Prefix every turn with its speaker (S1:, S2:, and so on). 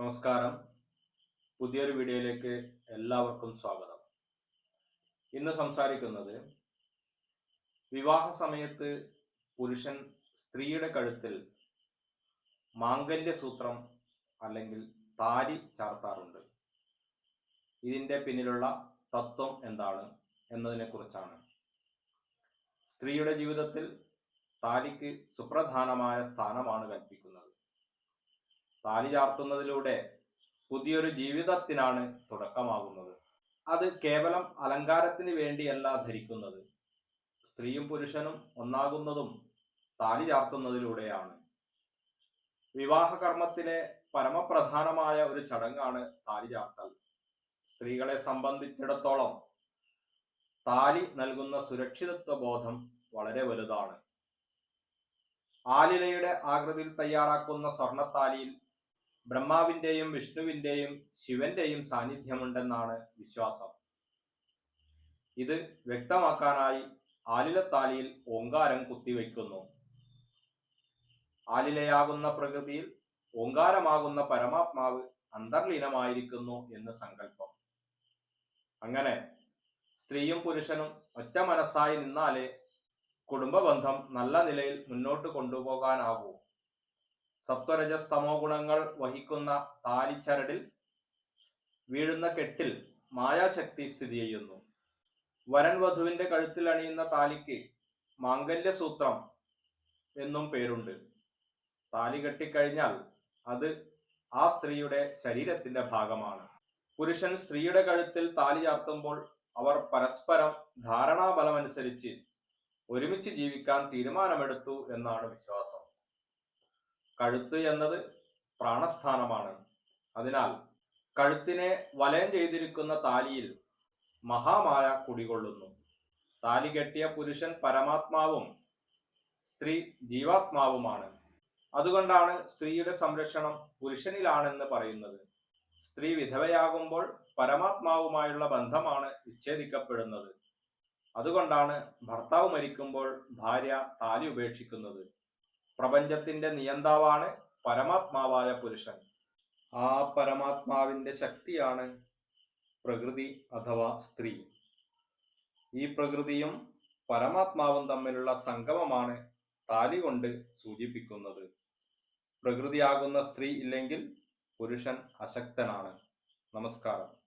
S1: നമസ്കാരം പുതിയൊരു വീഡിയോയിലേക്ക് എല്ലാവർക്കും സ്വാഗതം ഇന്ന് സംസാരിക്കുന്നത് വിവാഹ സമയത്ത് പുരുഷൻ സ്ത്രീയുടെ കഴുത്തിൽ മാംഗല്യസൂത്രം അല്ലെങ്കിൽ താരി ചാർത്താറുണ്ട് ഇതിൻ്റെ പിന്നിലുള്ള തത്വം എന്താണ് എന്നതിനെക്കുറിച്ചാണ് സ്ത്രീയുടെ ജീവിതത്തിൽ താലിക്ക് സുപ്രധാനമായ സ്ഥാനമാണ് കൽപ്പിക്കുന്നത് താലി ചാർത്തുന്നതിലൂടെ പുതിയൊരു ജീവിതത്തിനാണ് തുടക്കമാകുന്നത് അത് കേവലം അലങ്കാരത്തിന് വേണ്ടിയല്ല ധരിക്കുന്നത് സ്ത്രീയും പുരുഷനും ഒന്നാകുന്നതും താലി ചാർത്തുന്നതിലൂടെയാണ് വിവാഹകർമ്മത്തിലെ പരമപ്രധാനമായ ഒരു ചടങ്ങാണ് താലി ചാർത്തൽ സ്ത്രീകളെ സംബന്ധിച്ചിടത്തോളം താലി നൽകുന്ന സുരക്ഷിതത്വ ബോധം വളരെ വലുതാണ് ആലിലയുടെ ആകൃതിയിൽ തയ്യാറാക്കുന്ന സ്വർണത്താലിയിൽ ബ്രഹ്മാവിൻ്റെയും വിഷ്ണുവിൻ്റെയും ശിവന്റെയും സാന്നിധ്യമുണ്ടെന്നാണ് വിശ്വാസം ഇത് വ്യക്തമാക്കാനായി ആലിലത്താലിയിൽ ഓങ്കാരം കുത്തിവെക്കുന്നു ആലിലയാകുന്ന പ്രകൃതിയിൽ ഓങ്കാരമാകുന്ന പരമാത്മാവ് അന്തർലീനമായിരിക്കുന്നു എന്ന് സങ്കല്പം അങ്ങനെ സ്ത്രീയും പുരുഷനും ഒറ്റ മനസ്സായി നിന്നാലേ കുടുംബബന്ധം നല്ല നിലയിൽ മുന്നോട്ട് കൊണ്ടുപോകാനാകൂ സത്വരജസ്തമോ ഗുണങ്ങൾ വഹിക്കുന്ന താലിച്ചരടിൽ വീഴുന്ന കെട്ടിൽ മായാശക്തി സ്ഥിതി ചെയ്യുന്നു വരൻ വധുവിന്റെ കഴുത്തിൽ അണിയുന്ന താലിക്ക് മാംഗല്യസൂത്രം എന്നും പേരുണ്ട് താലി കെട്ടിക്കഴിഞ്ഞാൽ അത് ആ സ്ത്രീയുടെ ശരീരത്തിന്റെ ഭാഗമാണ് പുരുഷൻ സ്ത്രീയുടെ കഴുത്തിൽ താലി ചാർത്തുമ്പോൾ അവർ പരസ്പരം ധാരണാബലമനുസരിച്ച് ഒരുമിച്ച് ജീവിക്കാൻ തീരുമാനമെടുത്തു എന്നാണ് വിശ്വാസം കഴുത്ത് എന്നത് പ്രാണസ്ഥാനമാണ് അതിനാൽ കഴുത്തിനെ വലയം ചെയ്തിരിക്കുന്ന താലിയിൽ മഹാമായ കുടികൊള്ളുന്നു താലി കെട്ടിയ പുരുഷൻ പരമാത്മാവും സ്ത്രീ ജീവാത്മാവുമാണ് അതുകൊണ്ടാണ് സ്ത്രീയുടെ സംരക്ഷണം പുരുഷനിലാണെന്ന് പറയുന്നത് സ്ത്രീ വിധവയാകുമ്പോൾ പരമാത്മാവുമായുള്ള ബന്ധമാണ് വിച്ഛേദിക്കപ്പെടുന്നത് അതുകൊണ്ടാണ് ഭർത്താവ് മരിക്കുമ്പോൾ ഭാര്യ താലി ഉപേക്ഷിക്കുന്നത് പ്രപഞ്ചത്തിന്റെ നിയന്താവാണ് പരമാത്മാവായ പുരുഷൻ ആ പരമാത്മാവിന്റെ ശക്തിയാണ് പ്രകൃതി അഥവാ സ്ത്രീ ഈ പ്രകൃതിയും പരമാത്മാവും തമ്മിലുള്ള സംഗമമാണ് താലി കൊണ്ട് സൂചിപ്പിക്കുന്നത് പ്രകൃതിയാകുന്ന സ്ത്രീ ഇല്ലെങ്കിൽ പുരുഷൻ അശക്തനാണ് നമസ്കാരം